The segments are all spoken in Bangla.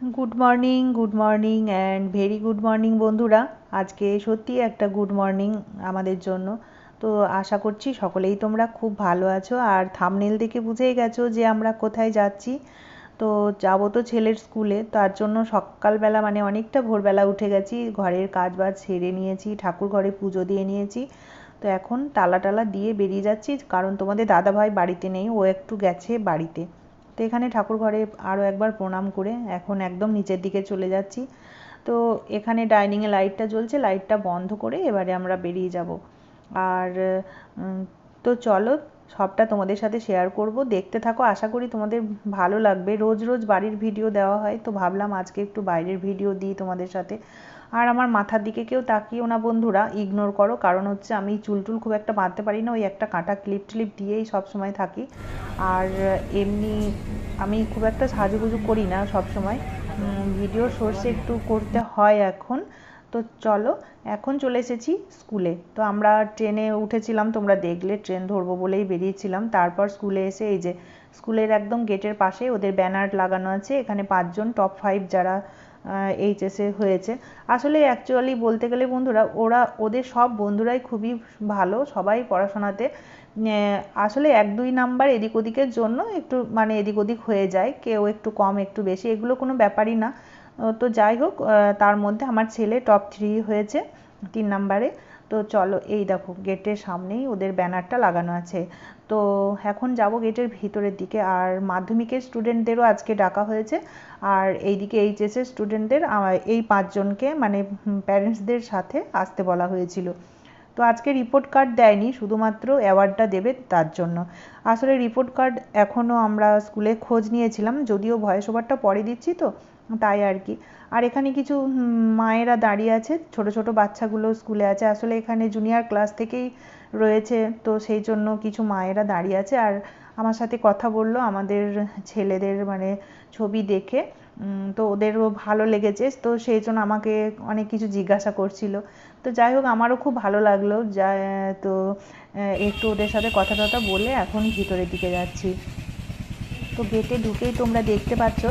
Good morning good morning and very good morning বন্ধুরা। আজকে সত্যি একটা গুড মর্নিং আমাদের জন্য। তো আশা করছি সকলেই তোমরা খুব ভালো আছো। আর থামনেল দেখে বুঝেই গেছো যে আমরা কোথায় যাচ্ছি। তো যাব তো ছেলের স্কুলে, তার জন্য সকালবেলা মানে অনেকটা ভোরবেলা উঠে গেছি। ঘরের কাজ বাজ সেরে নিয়েছি, ঠাকুর ঘরে পুজো দিয়ে নিয়েছি। তো এখন তালা টালা দিয়ে বেরিয়ে যাচ্ছি, কারণ তোমাদের দাদাভাই বাড়িতে নেই, ও একটু গেছে বাড়িতে। তো এখানে ঠাকুর ঘরে আরও একবার প্রণাম করে এখন একদম নিচের দিকে চলে যাচ্ছি। তো এখানে ডাইনিংয়ে লাইটটা জ্বলছে, লাইটটা বন্ধ করে এবারে আমরা বেরিয়ে যাব। আর তো চলো সবটা তোমাদের সাথে শেয়ার করব। দেখতে থাকো, আশা করি তোমাদের ভালো লাগবে। রোজ রোজ বাড়ির ভিডিও দেওয়া হয়, তো ভাবলাম আজকে একটু বাইরের ভিডিও দিই তোমাদের সাথে। আর আমার মাথার দিকে কেউ তাকিও না, বন্ধুরা। ইগনোর করো, কারণ হচ্ছে আমি চুল টুল খুব একটা বাঁধতে পারি না। ওই একটা কাঁটা ক্লিপ টিলিপ দিয়েই সব সময় থাকি। আর এমনি আমি খুব একটা সাজুগুজু করি না সব সময়। ভিডিও সোর্সে একটু করতে হয় এখন। তো চলো, এখন চলে এসেছি স্কুলে তো আমরা ট্রেনে উঠেছিলাম, তোমরা দেখলে, ট্রেন ধরবো বলেই বেরিয়েছিলাম। তারপর স্কুলে এসে এই যে স্কুলের একদম গেটের পাশে ওদের ব্যানার লাগানো আছে। এখানে পাঁচজন টপ ফাইভ যারা এইচএসে হয়েছে। আসলে অ্যাকচুয়ালি বলতে গেলে বন্ধুরা, ওরা, ওদের সব বন্ধুরাই খুবই ভালো, সবাই পড়াশোনাতে। আসলে এক, দুই নাম্বার এদিক ওদিকের জন্য একটু মানে এদিক ওদিক হয়ে যায়, কেউ একটু কম, একটু বেশি, এগুলো কোনো ব্যাপারই না। তো যাই হোক তার মধ্যে আমার ছেলে টপ থ্রি হয়েছে তিন নাম্বারে। তো চলো এই দেখো, গেটের সামনেই ওদের ব্যানারটা লাগানো আছে। তো এখন যাব গেটের ভিতরের দিকে, আর মাধ্যমিকের স্টুডেন্টদেরও আজকে ডাকা হয়েছে। আর এইদিকে এইচএসের স্টুডেন্টদের এই পাঁচজনকে মানে প্যারেন্টসদের সাথে আসতে বলা হয়েছিল। তো আজকে রিপোর্ট কার্ড দেয়নি, শুধুমাত্র অ্যাওয়ার্ডটা দেবে তার জন্য। আসলে রিপোর্ট কার্ড এখনও আমরা স্কুলে খোঁজ নিয়েছিলাম, যদিও ভয়েস ওভারটা পরে দিচ্ছি তো, তাই আর কি। আর এখানে কিছু মায়েরা দাঁড়িয়ে আছে, ছোট ছোট বাচ্চাগুলো স্কুলে আছে। আসলে এখানে জুনিয়র ক্লাস থেকেই রয়েছে, তো সেই জন্য কিছু মায়েরা দাঁড়িয়ে আছে। আর আমার সাথে কথা বলল আমাদের ছেলেদের মানে ছবি দেখে। তো ওদেরও ভালো লেগেছে। তো সেই জন্য আমাকে অনেক কিছু জিজ্ঞাসা করছিল। তো যাই হোক, আমারও খুব ভালো লাগল। যা, তো একটু ওদের সাথে কথা টথা বলে এখন ভিতরের দিকে যাচ্ছি। তো গেটে ঢুকেই তোমরা দেখতে পাচ্ছ,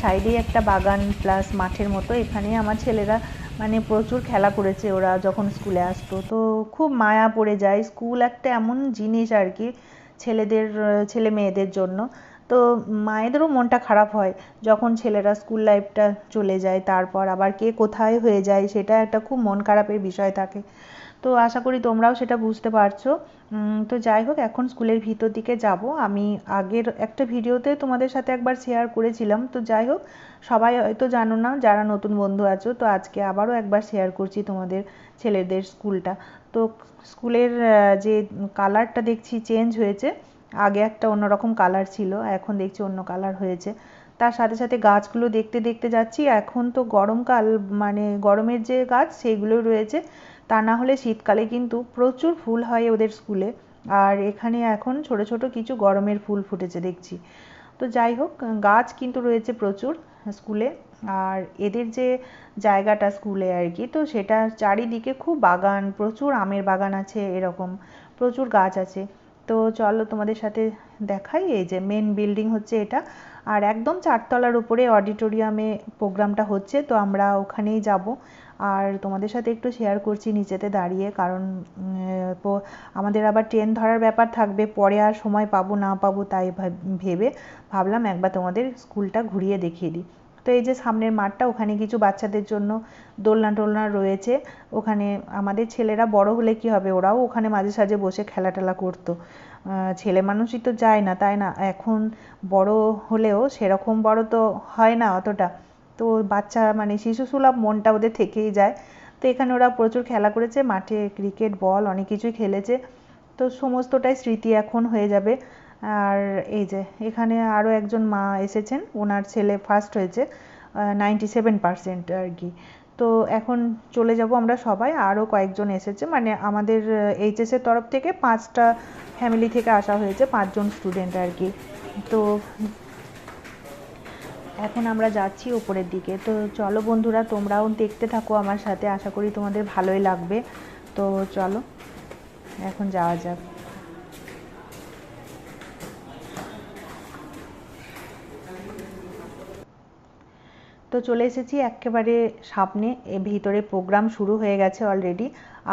সাইডেই একটা বাগান প্লাস মাঠের মতো। এখানে আমার ছেলেরা মানে প্রচুর খেলা করেছে ওরা যখন স্কুলে আসতো। তো খুব মায়া পড়ে যায়। স্কুল একটা এমন জিনিস আর কি, ছেলেদের, ছেলে মেয়েদের জন্য। তো মায়েদেরও মনটা খারাপ হয় যখন ছেলেরা স্কুল লাইফটা চলে যায়, তারপর আবার কে কোথায় হয়ে যায় সেটা একটা খুব মন খারাপের বিষয় থাকে। তো আশা করি তোমরাও সেটা বুঝতে পারছ। তো যাই হোক, এখন স্কুলের ভিতর দিকে যাব। আমি আগের একটা ভিডিওতে তোমাদের সাথে একবার শেয়ার করেছিলাম। তো যাই হোক, সবাই হয়তো জানো না, যারা নতুন বন্ধু আছো, তো আজকে আবারও একবার শেয়ার করছি তোমাদের ছেলেদের স্কুলটা তো স্কুলের যে কালারটা দেখছি চেঞ্জ হয়েছে আগে একটা অন্যরকম কালার ছিল, এখন দেখছি অন্য কালার হয়েছে। তার সাথে সাথে গাছগুলো দেখতে দেখতে যাচ্ছি, এখন তো গরমকাল মানে গরমের যে গাছ সেইগুলো রয়েছে, তা না হলে শীতকালে কিন্তু প্রচুর ফুল হয় ওদের স্কুলে আর এখানে এখন ছোট ছোট কিছু গরমের ফুল ফুটেছে দেখছি। তো যাই হোক, গাছ কিন্তু রয়েছে প্রচুর স্কুলে আর এদের যে জায়গাটা স্কুলে আর কি, তো সেটা চারিদিকে খুব বাগান, প্রচুর আমের বাগান আছে এরকম, প্রচুর গাছ আছে। তো চলো তোমাদের সাথে দেখাই। এই যে মেন বিল্ডিং হচ্ছে এটা। আর একদম চারতলার উপরে অডিটোরিয়ামে প্রোগ্রামটা হচ্ছে, তো আমরা ওখানেই যাব। আর তোমাদের সাথে একটু শেয়ার করছি নিচেতে দাঁড়িয়ে, কারণ আমাদের আবার ট্রেন ধরার ব্যাপার থাকবে। পরে আর সময় পাবো না পাবো তাই ভেবে ভাবলাম একবার তোমাদের স্কুলটা ঘুরিয়ে দেখিয়ে দিই। তো এই যে সামনের মাঠটা, ওখানে কিছু বাচ্চাদের জন্য দোলনা টোলনা রয়েছে। ওখানে আমাদের ছেলেরা বড় হলে কি হবে? ওরাও ওখানে মাঝে সাঝে বসে খেলা টেলা করতো ছেলে মানুষই তো যায় না, তাই না? এখন বড় হলেও সেরকম বড় তো হয় না অতটা। তো বাচ্চা মানে শিশু সুলভ মনটা ওদের থেকেই যায়। তো এখানে ওরা প্রচুর খেলা করেছে, মাঠে ক্রিকেট, বল, অনেক কিছুই খেলেছে। তো সমস্তটাই স্মৃতি এখন হয়ে যাবে। আর এই যে, এখানে আরও একজন মা এসেছেন, ওনার ছেলে ফার্স্ট হয়েছে নাইনটি সেভেন পার্সেন্ট আর কি। তো এখন চলে যাব আমরা সবাই আরও কয়েকজন এসেছে মানে আমাদের এইচএসের তরফ থেকে পাঁচটা ফ্যামিলি থেকে আসা হয়েছে, পাঁচজন স্টুডেন্ট আর কি। তো এখন আমরা যাচ্ছি ওপরের দিকে। তো চলো বন্ধুরা, তোমরাও দেখতে থাকো আমার সাথে, আশা করি তোমাদের ভালোই লাগবে। তো চলো, এখন যাওয়া যাক। তো চলে এসেছি একেবারে সামনে ভিতরে প্রোগ্রাম শুরু হয়ে গেছে অলরেডি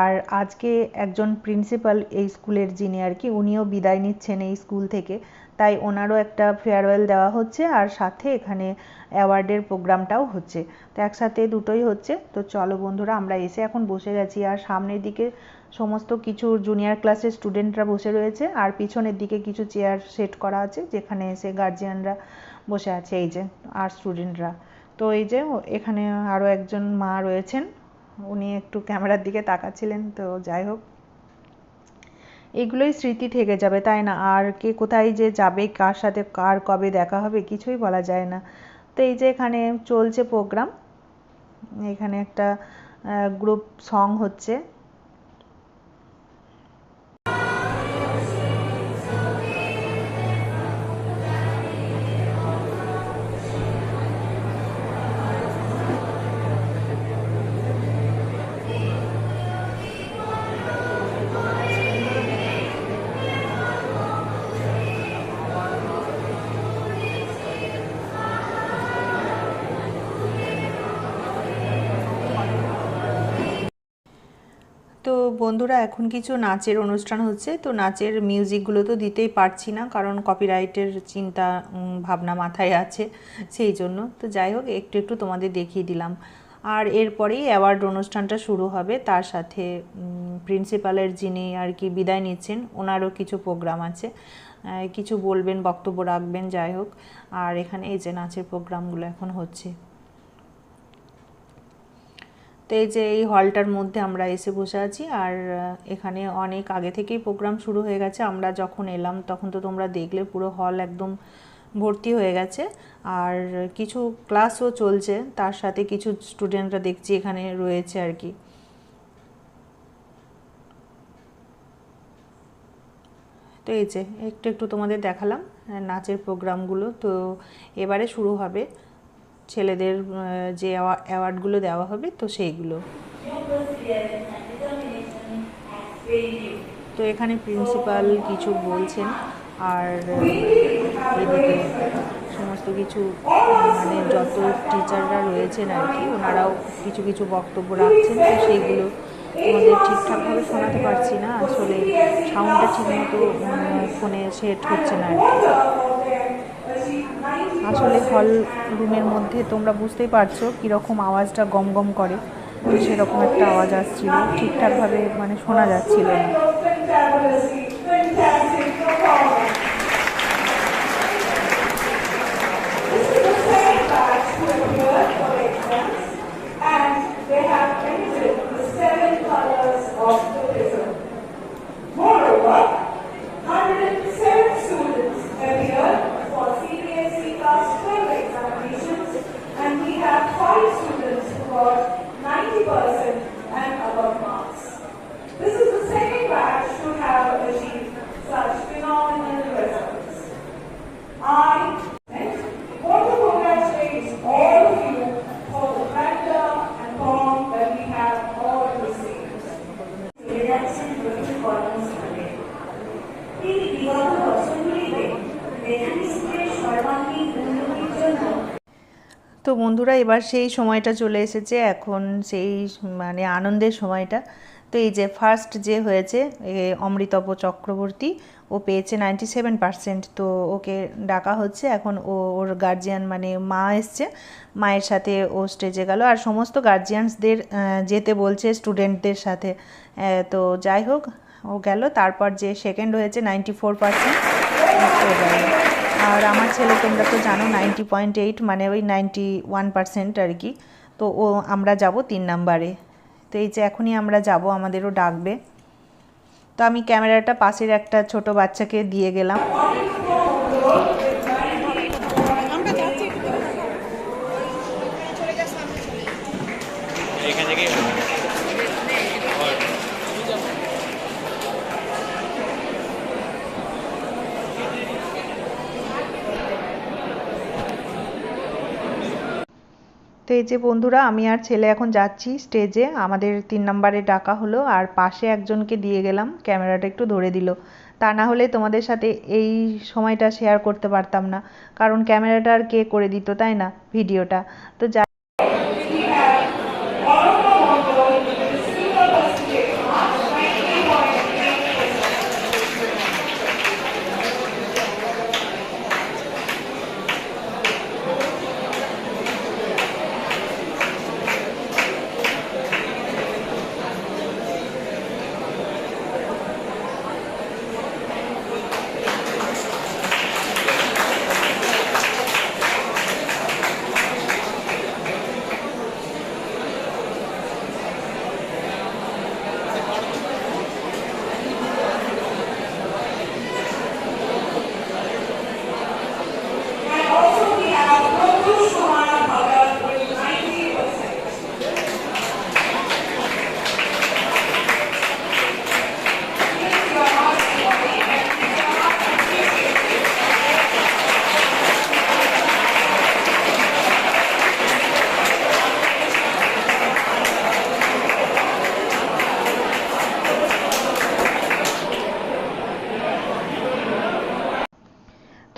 আর আজকে একজন প্রিন্সিপাল এই স্কুলের যিনি আর কি, উনিও বিদায় নিচ্ছেন এই স্কুল থেকে। তাই ওনারও একটা ফেয়ারওয়েল দেওয়া হচ্ছে আর সাথে এখানে অ্যাওয়ার্ডের প্রোগ্রামটাও হচ্ছে। তো একসাথে দুটোই হচ্ছে। তো চলো বন্ধুরা, আমরা এসে এখন বসে গেছি। আর সামনের দিকে সমস্ত কিছু জুনিয়র ক্লাসের স্টুডেন্টরা বসে রয়েছে। আর পিছনের দিকে কিছু চেয়ার সেট করা আছে, যেখানে এসে গার্জিয়ানরা বসে আছে, এই যে, আর স্টুডেন্টরা তো এই যে এখানে আরও একজন মা রয়েছেন। উনি একটু ক্যামেরার দিকে তাকাচ্ছিলেন, তো যাই হোক। এগুলোই স্মৃতি থেকে যাবে, তাই না? আর কে কোথায় যে যাবে, কার সাথে কার কবে দেখা হবে, কিছুই বলা যায় না। তো এই যে এখানে চলছে প্রোগ্রাম এখানে একটা গ্রুপ সং হচ্ছে। বন্ধুরা, এখন কিছু নাচের অনুষ্ঠান হচ্ছে। তো নাচের মিউজিকগুলো তো দিতেই পারছি না, কারণ কপিরাইটের চিন্তা ভাবনা মাথায় আছে সেই জন্য। তো যাই হোক, একটু একটু তোমাদের দেখিয়ে দিলাম। আর এরপরেই অ্যাওয়ার্ড অনুষ্ঠানটা শুরু হবে। তার সাথে প্রিন্সিপালের যিনি আর কি বিদায় নিচ্ছেন, ওনারও কিছু প্রোগ্রাম আছে। কিছু বলবেন, বক্তব্য রাখবেন, যাই হোক। আর এখানে এই যে নাচের প্রোগ্রামগুলো এখন হচ্ছে। তো এই যে এই হলটার মধ্যে আমরা এসে বসে আছি আর এখানে অনেক আগে থেকেই প্রোগ্রাম শুরু হয়ে গেছে। আমরা যখন এলাম তখন তো তোমরা দেখলে পুরো হল একদম ভর্তি হয়ে গেছে। আর কিছু ক্লাসও চলছে, তার সাথে কিছু স্টুডেন্টরা দেখছি এখানে রয়েছে আর কি। তো এই যে, একটু একটু তোমাদের দেখালাম নাচের প্রোগ্রামগুলো। তো এবারে শুরু হবে। ছেলেদের যে অ্যাওয়ার্ডগুলো দেওয়া হবে, তো সেইগুলো। তো এখানে প্রিন্সিপাল কিছু বলছেন, আর এদিকে সমস্ত কিছু মানে যত টিচাররা রয়েছেন আর কি, ওনারাও কিছু কিছু বক্তব্য রাখছেন, তো সেইগুলো তোমাদের ঠিকঠাকভাবে শোনাতে পারছি না। আসলে সাউন্ডটা ঠিকমতো ফোনে সেট হচ্ছে না আর কি। আসলে হল রুমের মধ্যে তোমরা বুঝতেই পারছ কীরকম আওয়াজটা গম গম করে। তো সেরকম একটা আওয়াজ আসছিল, ঠিকঠাকভাবে মানে শোনা যাচ্ছিল না। তো বন্ধুরা, এবার সেই সময়টা চলে এসেছে। এখন সেই মানে আনন্দের সময়টা। তো এই যে ফার্স্ট যে হয়েছে অমৃতপ চক্রবর্তী, ও পেয়েছে নাইনটি সেভেন পার্সেন্ট তো ওকে ডাকা হচ্ছে। এখন ও, ওর গার্জিয়ান মানে মা এসছে। মায়ের সাথে ও স্টেজে গেল। আর সমস্ত গার্জিয়ানসদের যেতে বলছে স্টুডেন্টদের সাথে। তো যাই হোক, ও গেল। তারপর যে সেকেন্ড হয়েছে নাইনটি ফোর পার্সেন্ট আর আমার ছেলে তোমরা তো জানো নাইনটি পয়েন্ট এইট মানে ওই নাইনটি ওয়ান পার্সেন্ট আর কি। তো ও আমরা যাব তিন নাম্বারে তো এই যে এখনই আমরা যাব আমাদেরও ডাকবে। তো আমি ক্যামেরাটা পাশের একটা ছোট বাচ্চাকে দিয়ে গেলাম। তো এই যে বন্ধুরা, আমি আর ছেলে এখন যাচ্ছি স্টেজে আমাদের তিন নম্বরে ডাকা হলো, আর পাশে একজনকে দিয়ে গেলাম। ক্যামেরাটা একটু ধরে দিল। তা না হলে তোমাদের সাথে এই সময়টা শেয়ার করতে পারতাম না। কারণ ক্যামেরাটা আর কে করে দিত, তাই না? ভিডিওটা। তো যাই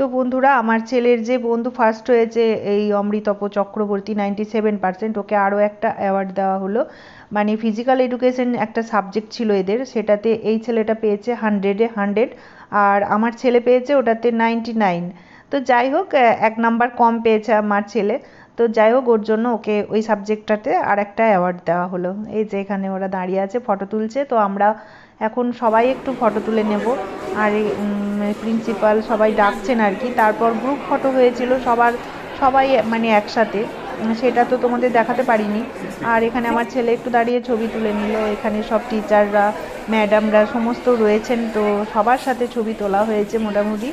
তো বন্ধুরা, আমার ছেলের যে বন্ধু ফার্স্ট হয়েছে এই অমৃতপ Chakraborty ninety seven percent okay আরও একটা অ্যাওয়ার্ড দেওয়া হলো। মানে ফিজিক্যাল এডুকেশন একটা সাবজেক্ট ছিল এদের, সেটাতে এই ছেলেটা পেয়েছে হান্ড্রেডে হান্ড্রেড আর আমার ছেলে পেয়েছে ওটাতে নাইনটি নাইন তো যাই হোক, এক নাম্বার কম পেয়েছে আমার ছেলে। তো যাই হোক, ওর জন্য ওকে ওই সাবজেক্টটাতে আর একটা অ্যাওয়ার্ড দেওয়া হলো। এই যে এখানে ওরা দাঁড়িয়ে আছে ফটো তুলছে। তো আমরা এখন সবাই একটু ফটো তুলে নেব। আর প্রিন্সিপাল সবাই ডাকছেন আর কি। তারপর গ্রুপ ফটো হয়েছিল সবার, সবাই মানে একসাথে। সেটা তো তোমাদের দেখাতে পারিনি। আর এখানে আমার ছেলে একটু দাঁড়িয়ে ছবি তুলে নিল। এখানে সব টিচাররা ম্যাডামরা সমস্ত রয়েছেন। তো সবার সাথে ছবি তোলা হয়েছে মোটামুটি।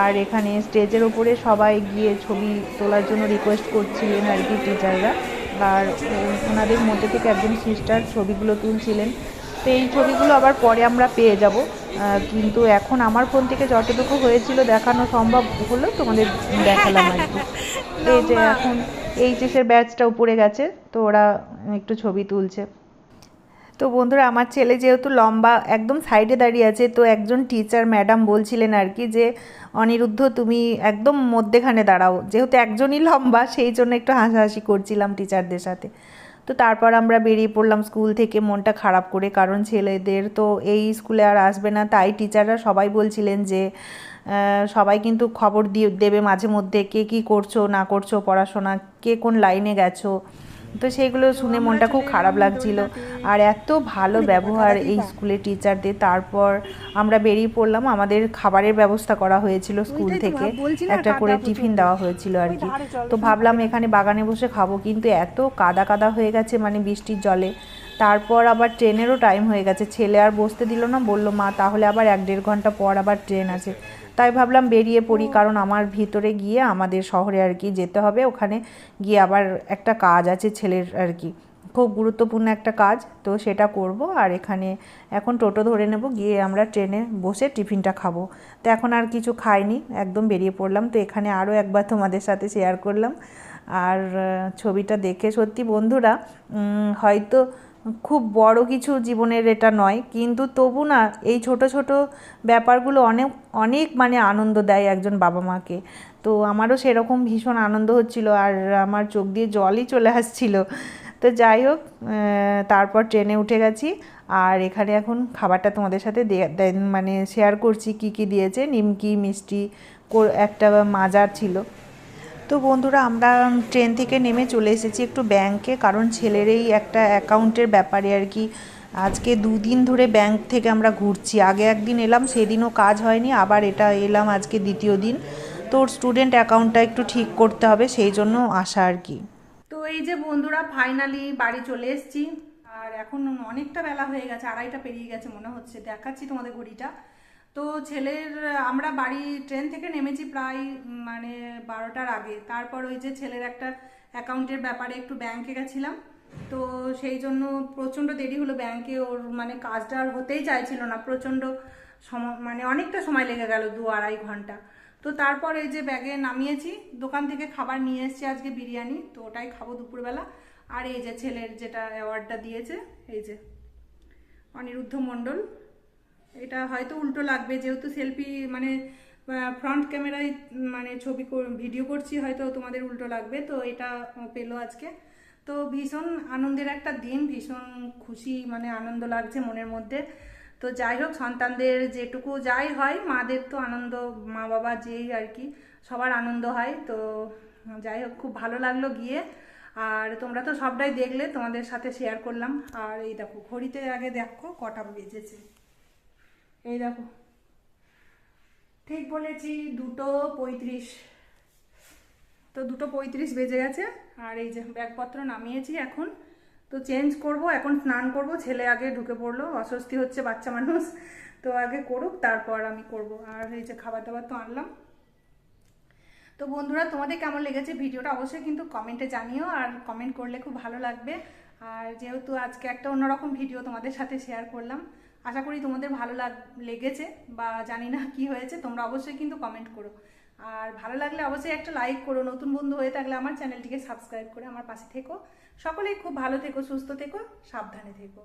আর এখানে স্টেজের ওপরে সবাই গিয়ে ছবি তোলার জন্য রিকোয়েস্ট করছিলেন আর কি টিচাররা আর ওনাদের মধ্যে থেকে একজন সিস্টার ছবিগুলো তুলছিলেন। তো এই ছবিগুলো আবার পরে আমরা পেয়ে যাব। কিন্তু এখন আমার ফোন থেকে যতটুকু হয়েছিল দেখানো সম্ভব হলো তোমাদের দেখালাম আর কি। এই যে এখন এইচএসের ব্যাচটা উপরে গেছে তো ওরা একটু ছবি তুলছে। তো বন্ধুরা, আমার ছেলে যেহেতু লম্বা, একদম সাইডে দাঁড়িয়ে আছে, তো একজন টিচার ম্যাডাম বলছিলেন আর কি যে, অনিরুদ্ধ, তুমি একদম মধ্যেখানে দাঁড়াও। যেহেতু একজনই লম্বা, সেই জন্য একটু হাসাহাসি করছিলাম টিচারদের সাথে। তো তারপর আমরা বেরিয়ে পড়লাম স্কুল থেকে, মনটা খারাপ করে, কারণ ছেলেদের তো এই স্কুলে আর আসবে না। তাই টিচাররা সবাই বলছিলেন যে সবাই কিন্তু খবর দিয়ে দেবে মাঝে মধ্যে, কে কী করছ, না করছ, পড়াশোনা, কে কোন লাইনে গেছো? তো সেইগুলো শুনে মনটা খুব খারাপ লাগছিল। আর এত ভালো ব্যবহার এই স্কুলের টিচারদের। তারপর আমরা বেরিয়ে পড়লাম আমাদের খাবারের ব্যবস্থা করা হয়েছিল স্কুল থেকে। একটা করে টিফিন দেওয়া হয়েছিল আর কি। তো ভাবলাম এখানে বাগানে বসে খাব কিন্তু এত কাদা কাদা হয়ে গেছে মানে বৃষ্টির জলে। তারপর আবার ট্রেনেরও টাইম হয়ে গেছে। ছেলে আর বসতে দিল না, বলল, মা, তাহলে আবার এক দেড় ঘণ্টা পর আবার ট্রেন আছে। তাই ভাবলাম বেরিয়ে পড়ি, কারণ আমার ভিতরে গিয়ে আমাদের শহরে আর কি যেতে হবে। ওখানে গিয়ে আবার একটা কাজ আছে ছেলের আর কি। খুব গুরুত্বপূর্ণ একটা কাজ, তো সেটা করব। আর এখানে এখন টোটো ধরে নেব, গিয়ে আমরা ট্রেনে বসে টিফিনটা খাব। তো এখন আর কিছু খাইনি, একদম বেরিয়ে পড়লাম। তো এখানে আরও একবার তোমাদের সাথে শেয়ার করলাম। আর ছবিটা দেখে সত্যি বন্ধুরা হয়তো খুব বড় কিছু জীবনের এটা নয়। কিন্তু তবু না, এই ছোট ছোট ব্যাপারগুলো অনেক অনেক মানে আনন্দ দেয় একজন বাবা মাকে। তো আমারও সেরকম ভীষণ আনন্দ হচ্ছিল আর আমার চোখ দিয়ে জলই চলে আসছিল। তো যাই হোক তারপর ট্রেনে উঠে গেছি আর এখানে এখন খাবারটা তোমাদের সাথে মানে শেয়ার করছি কি কি দিয়েছে। নিমকি, মিষ্টি একটা মাজার ছিল। তো বন্ধুরা, আমরা ট্রেন থেকে নেমে চলে এসেছি একটু ব্যাংকে কারণ ছেলের এই একটা অ্যাকাউন্টের ব্যাপারে আর কি। আজকে দুদিন ধরে ব্যাংক থেকে আমরা ঘুরছি। আগে একদিন এলাম, সেদিনও কাজ হয়নি, আবার এটা এলাম আজকে দ্বিতীয় দিন। তো স্টুডেন্ট অ্যাকাউন্টটা একটু ঠিক করতে হবে, সেই জন্য আসা আর কি। তো এই যে বন্ধুরা ফাইনালি বাড়ি চলে এসেছি। আর এখন অনেকটা বেলা হয়ে গেছে, আড়াইটা পেরিয়ে গেছে মনে হচ্ছে। দেখাচ্ছি তোমাদের ঘড়িটা। তো ছেলের, আমরা বাড়ি, ট্রেন থেকে নেমেছি প্রায় মানে বারোটার আগে। তারপর ওই যে ছেলের একটা অ্যাকাউন্টের ব্যাপারে একটু ব্যাংকে গেছিলাম। তো সেই জন্য প্রচণ্ড দেরি হলো ব্যাংকে। ওর মানে কাজটা আর হতেই চাইছিল না। প্রচণ্ড সময় মানে অনেকটা সময় লেগে গেল, দু আড়াই ঘণ্টা। তো তারপর এই যে ব্যাগে নামিয়েছি, দোকান থেকে খাবার নিয়ে এসেছি আজকে বিরিয়ানি। তো ওটাই খাব দুপুরবেলা। আর এই যে ছেলের যেটা অ্যাওয়ার্ডটা দিয়েছে, এই যে অনিরুদ্ধ মণ্ডল। এটা হয়তো উল্টো লাগবে, যেহেতু সেলফি মানে ফ্রন্ট ক্যামেরায় মানে ছবি ভিডিও করছি, হয়তো তোমাদের উল্টো লাগবে, তো এটা পেল আজকে। তো ভীষণ আনন্দের একটা দিন, ভীষণ খুশি মানে আনন্দ লাগছে মনের মধ্যে। তো যাই হোক, সন্তানদের যেটুকু যাই হয়, মাদের তো আনন্দ মা বাবা যেই আর কি, সবার আনন্দ হয়। তো যাই হোক, খুব ভালো লাগল গিয়ে। আর তোমরা তো সবটাই দেখলে, তোমাদের সাথে শেয়ার করলাম। আর এই দেখো, ঘড়িতে আগে দেখো কটা বেজেছে। এই দেখো। ঠিক বলেছি, দুটো পঁয়ত্রিশ। তো দুটো পঁয়ত্রিশ বেজে গেছে, আর এই যে ব্যাগপত্র নামিয়েছি এখন। তো চেঞ্জ করব, এখন স্নান করব, ছেলে আগে ঢুকে পড়ল, অস্বস্তি হচ্ছে বাচ্চা মানুষ। তো আগে করুক, তারপর আমি করব। আর এই যে খাবার দাবার তো আনলাম। তো বন্ধুরা, তোমাদের কেমন লেগেছে ভিডিওটা অবশ্যই কিন্তু কমেন্টে জানিও, আর কমেন্ট করলে খুব ভালো লাগবে। আর যেহেতু আজকে একটা অন্যরকম ভিডিও তোমাদের সাথে শেয়ার করলাম আশা করি তোমাদের ভালো লাগ, লেগেছে বা জানি না কি হয়েছে, তোমরা অবশ্যই কিন্তু কমেন্ট করো। আর ভালো লাগলে অবশ্যই একটা লাইক করো, নতুন বন্ধু হয়ে থাকলে আমার চ্যানেলটিকে সাবস্ক্রাইব করে আমার পাশে থেকো। সকলেই খুব ভালো থেকো, সুস্থ থেকো, সাবধানে থেকো।